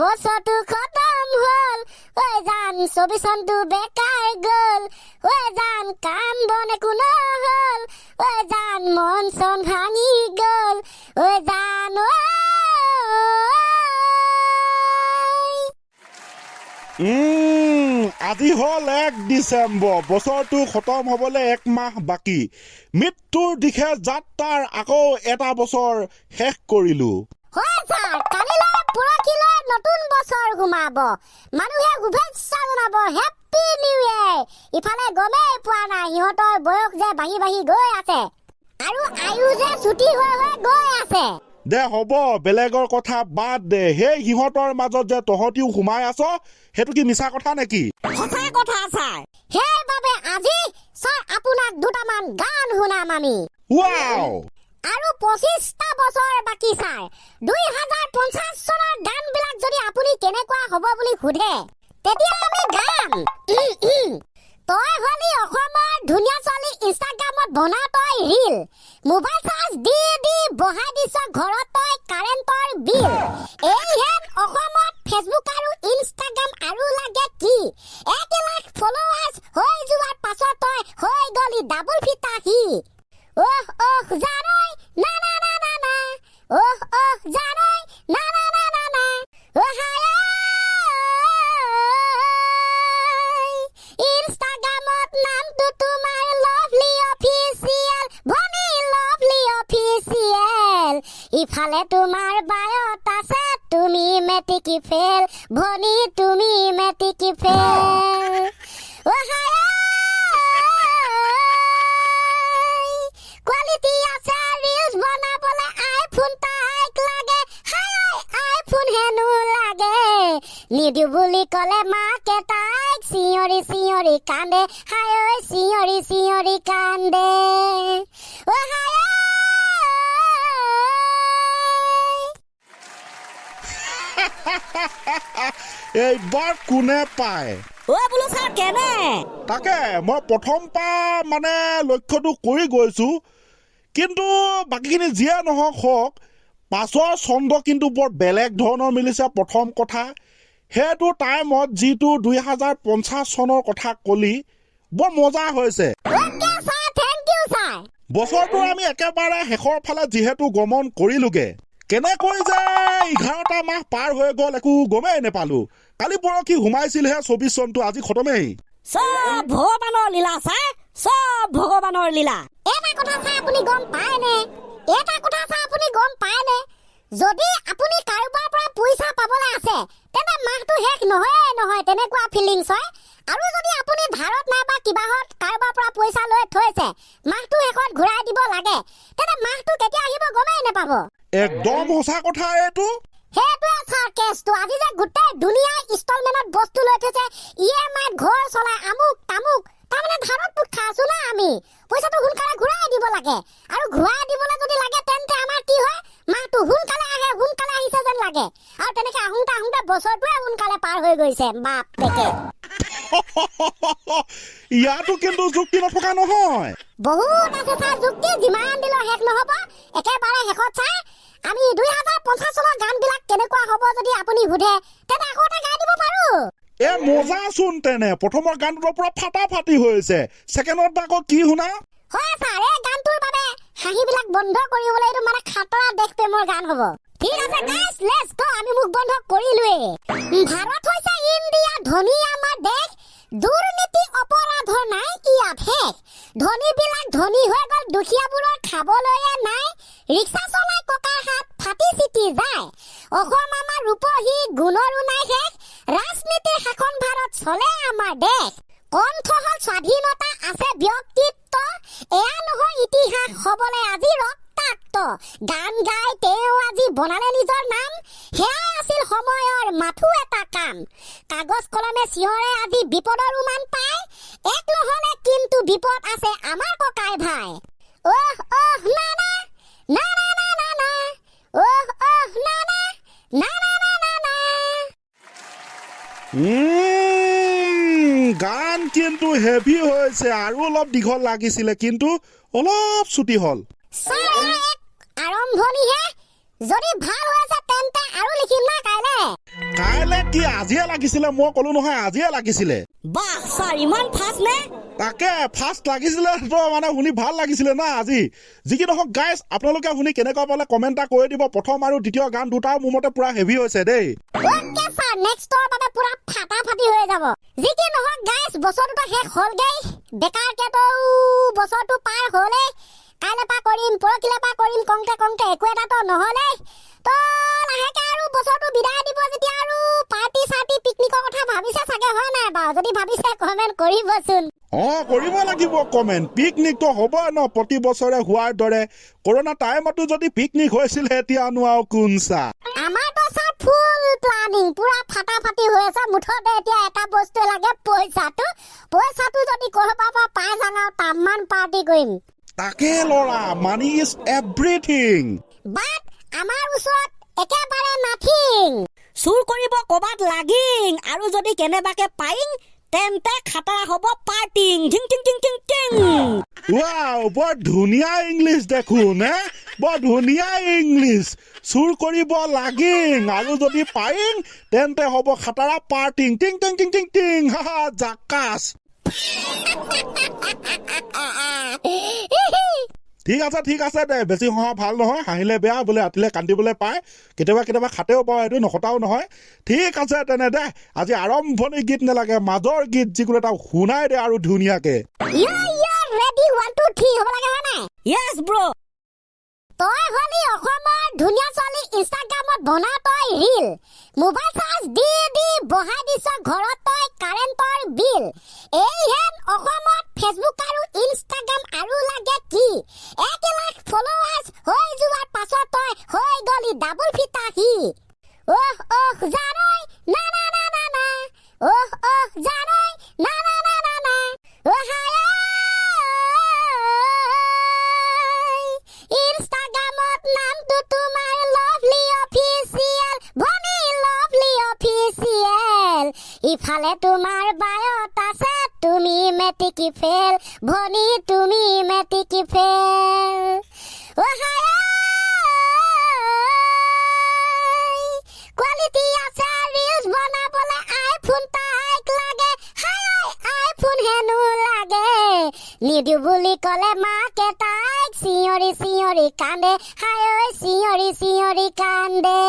বছৰটো খতম হ'ল। ঐ জান চৌবিছ চনটো বেকাৰ গ'ল। ঐ জান কাম বন একো নহ'ল ঐ জান মন চন ভাঙি গ'ল। ঐ জান আজি হ'ল এক ডিচেম্বৰ। বছৰটো খতম হ'বলৈ এক মাহ বাকী। মৃত্যুৰ দিশে যাত্ৰাৰ আকৌ এটা বছৰ শেষ কৰিলো। হয় পৰহিলৈ নতুন বছৰ সোমাব মানুহে শুভেচ্ছা জনাব হেপী নিউ ইয়েৰ ইফালে গমেই পোৱা নাই সিহঁতৰ বয়স যে বাঢ়ি বাঢ়ি গৈ আছে। আৰু আয়ু যে ছুটি হৈ হৈ গৈ আছে। দে হ'ব বেলেগৰ কথা বাদ দে। সেই সিহঁতৰ মাজত যে তহঁতিও সোমাই আছ সেইটো কি মিছা কথা নেকি? সঁচা কথা ছাৰ। সেইবাবে আজি ছাৰ আপোনাক দুটামান গান শুনাম আমি। ৱাও! পঁচিছটা বছৰ বাকী ছাৰ দুই হাজাৰ পঞ্চাছ চনৰ গানবিলাক যদি আপুনি কেনেকুৱা হ'ব বুলি সোধে, তেতিয়া আমি গাম। তই হলি অসমৰ ধুনীয়া ছোৱালী ইনষ্টাগ্ৰামত বনা তই ৰীল। মোবাইল চাৰ্জ দি দি বহাই দিছ ঘৰত। ইফালে তোমাৰ বায়ত আছে, তুমি মেট্ৰিকি ফেল। ভনী, তুমি মেট্ৰিকি ফেল। হায় কোৱালিটি আছে ৰিলছ বনাবলে আইফোন তাইক লাগে। আইফোন হেনো লাগে। নিদিও বুলি ক'লে মাকে তাইক, চিঞৰি চিঞৰি কান্দে। ঐ চিঞৰি চিঞৰি কান্দে। অ' হাই এইবাৰ কোনে পায়? তাকে মই প্ৰথম পৰা মানে লক্ষ্যটো কৰি গৈছো। কিন্তু বাকীখিনি যিয়ে নহওক হওক পাছৰ ছন্দ কিন্তু বৰ বেলেগ ধৰণৰ মিলিছে প্ৰথম কথা। সেইটো টাইমত যিটো দুই হাজাৰ পঞ্চাছ চনৰ কথা কলি বৰ মজা হৈছে। বছৰটো আমি একেবাৰে শেষৰ ফালে যিহেতু গমন কৰিলোগে। কেনেকৈ যে এঘাৰটা মাহ পাৰ হৈ গ'ল একো গমেই নেপালো। কালি পৰহি সোমাইছিলহে চৌবিছ চনটো আজি খতমেই। চব ভগৱানৰ লীলা ছাৰ চব ভগৱানৰ লীলা। এটা কথা চাই আপুনি গম পায়নে? এটা কথা চাই আপুনি গম পায়নে? যদি আপুনি কাৰোবাৰ পৰা পইচা পাবলৈ আছে তেন্তে মাহটো শেষ নহয়ে নহয় তেনেকুৱা ফিলিংছ হয়। আৰু যদি আপুনি ধাৰত নাইবা কিবাহত কাৰোবাৰ পৰা পইচা লৈ থৈছে মাহটো শেষত ঘূৰাই দিব লাগে তেন্তে মাহটো কেতিয়া আহিব গমেই নাপাব। একদম সঁচা কথা এইটো। সেইটোৱে ছাৰ কেছটো আজি যে গোটেই দুনিয়াই ইনষ্টলমেণ্টত বস্তু লৈ থৈছে ই এম আইত ঘৰ চলাই আমুক তামুক তাৰমানে ধাৰত পোট খাই না আমি। পইচাটো সোনকালে ঘূৰাই দিব লাগে। আৰু ঘূৰাই দিবলৈ যদি লাগে তেন্তে আমাৰ কি হয়? মাহটো সোনকালে আহে সোনকালে আহিছে যেন লাগে। আৰু তেনেকে আহোঁতে আহোঁতে বছৰটোৱে সোনকালে পাৰ হৈ গৈছে বাপ পেকে ইয়াতো কিন্তু যুক্তি নথকা নহয়। বহুত আছে ছাৰ যুক্তি। যিমান দিলেও শেষ নহ'ব একেবাৰে শেষত ছাৰ। আমি দুই হাজাৰ পঞ্চাছ চনৰ গানবিলাক কেনেকুৱা হ'ব যদি আপুনি সোধে তেন্তে আকৌ এটা গাই দিব পাৰোঁ। এ মজাচোন তেনে। প্ৰথমৰ গানটোৰ পৰা ফাটা ফাটি হৈছে ছেকেণ্ডত আকৌ কি শুনা? হয় ছাৰ এই গানটোৰ বাবে হাঁহিবিলাক বন্ধ কৰিবলৈ এইটো মানে খাতৰা দেশ প্ৰেমৰ গান হ'ব। ঠিক আছে গাইছ লেটছ গো আমি মুখ বন্ধ কৰিলোৱে ভাৰত হৈছে ইণ্ডিয়া ধনী আমাৰ দেশ। দুৰ্নীতি অপৰাধৰ নাই ইয়াত শেষ ধনীবিলাক ধনী হৈ গ'ল দুখীয়াবোৰৰ খাবলৈয়ে নাই। ৰিক্সা চলাই ককাৰ হাত ফাটি চিটি যায়। অসম আমাৰ ৰূপহী গুণৰো নাই শেষ। ৰাজনীতিৰ শাসন ভাৰত চলে আমাৰ দেশ। কণ্ঠ হ'ল স্বাধীনতা আছে ব্যক্তিত্ব। এয়া নহয় ইতিহাস। হবলৈ আজি ৰক্তাক্ত গান গাই তেওঁ আজি বনালে নিজৰ নাম সেয়াই আছিল সময়ৰ মাথো এটা কাম কাগজ কলমে চিঞৰে আজি বিপদৰ উমান পায় এক নহলে কিন্তু বিপদ আছে আমাৰ ককাই ভাই অহ অহ না না না না না না না অহ অহ না না না না না না না গান কিন্তু হেভি হৈছে আৰু অলপ দীঘল লাগিছিলে কিন্তু অলপ ছুটি হ'ল ছাৰ এয়া এক যদি ভালো হৈ আছে তেন্তে আৰু লিখিম না কাইলে। কাইলে কি আজিয়ে লাগিছিলে? মই ক'লো নহয় আজিয়ে লাগিছিলে। বাহ ছাৰ ইমান ফাষ্ট নে? তাকে ফাৰ্ষ্ট লাগিছিলে তো মানে শুনি ভালো লাগিছিলে না আজি। যি কি নহওক গাইজ আপোনালোকে শুনি কেনেকুৱা পালে কমেণ্ট এটা কৰি দিব। প্ৰথম আৰু দ্বিতীয় গান দুটাও মোৰ মতে পুৰা হেভি হৈছে দেই। অ'কে ছাৰ নেক্সটৰ বাবে পুৰা ফাটা ফাটি হৈ যাব। যি কি নহওক গাইছ বছৰটোতো শেষ হ'লগৈ বেকাৰকেতো বছৰটো পাৰ হ'লেই। পৰা কৰিম পৰহিলৈ পৰা কৰিম কওঁতে কওঁতে একো এটাতো নহ'লেই। তো লাহেকে আৰু বছৰটো বিদায় দিব যেতিয়া আৰু পাৰ্টি চাৰ্টি পিকনিকৰ কথা ভাবিছে চাগে হয় নাই বাৰু? যদি ভাবিছে কমেণ্ট কৰিবচোন। অ কৰিব লাগিব কমেণ্ট পিকনিকটো হ'বই ন প্ৰতি বছৰে হোৱাৰ দৰে। কৰোণা টাইমতো যদি পিকনিক হৈছিলে এতিয়ানো আৰু কোন চা? আমাৰতো ছাৰ ফুল প্লানিং পুৰা ফাটা ফাটি হৈ আছে। মুঠতে এতিয়া এটা বস্তুৱে লাগে পইচাটো। পইচাটো যদি ক'ৰবাৰ পৰা পাই যাওঁ আৰু তামান পাৰ্টি কৰিম। তাকে ল'ৰা মানি ইজ এভৰিথিং বাট আমাৰ ওচৰত একেবাৰে নাথিং চুৰ কৰিব ক'ৰবাত লাগিং আৰু যদি কেনেবাকে পাৰিং তেন্তে খাটাৰা হ'ব পাৰ্টিং ঝিং ঝিং ঝিং ঝিং ঝিং ৱাও বৰ ধুনীয়া ইংলিছ দেখোন হে? বৰ ধুনীয়া ইংলিছ। চুৰ কৰিব লাগিং আৰু যদি পাৰিং তেন্তে হ'ব খাটাৰা পাৰ্টিং টিং টিং টিং টিং টিং হা হা জাকাচ। ঠিক আছে ঠিক আছে দে। বেছি হহা ভাল নহয়। হাঁহিলে বেয়া বোলে ৰাতিলে কান্দিবলৈ পায়। কেতিয়াবা কেতিয়াবা খাতেও পাওঁ এইটো নখটাও নহয়। ঠিক আছে তেনে দে। আজি আৰম্ভণি গীত নালাগে মাজৰ গীত যিকোনো এটা শুনাই দে আৰু ধুনীয়াকে। তই হলি অসমৰ ধুনীয়া ছোৱালী ইনষ্টাগ্ৰামত বনা তই ৰীল মোবাইল চাৰ্জ দি দি বহাই দিছ ঘৰত তই কাৰেণ্টৰ বিল তুমি মেট্ৰিকি ফেল, ভনী তুমি মেট্ৰিকি ফেল। হায় কোৱালিটি আছে ৰিলছ বনাবলে আইফোন তাইক লাগে। হাই আইফোন হেনো লাগে। নিদিও বুলি ক'লে মাকে তাইক, চিঞৰি চিঞৰি কান্দে। হাই ঐ চিঞৰি চিঞৰি কান্দে।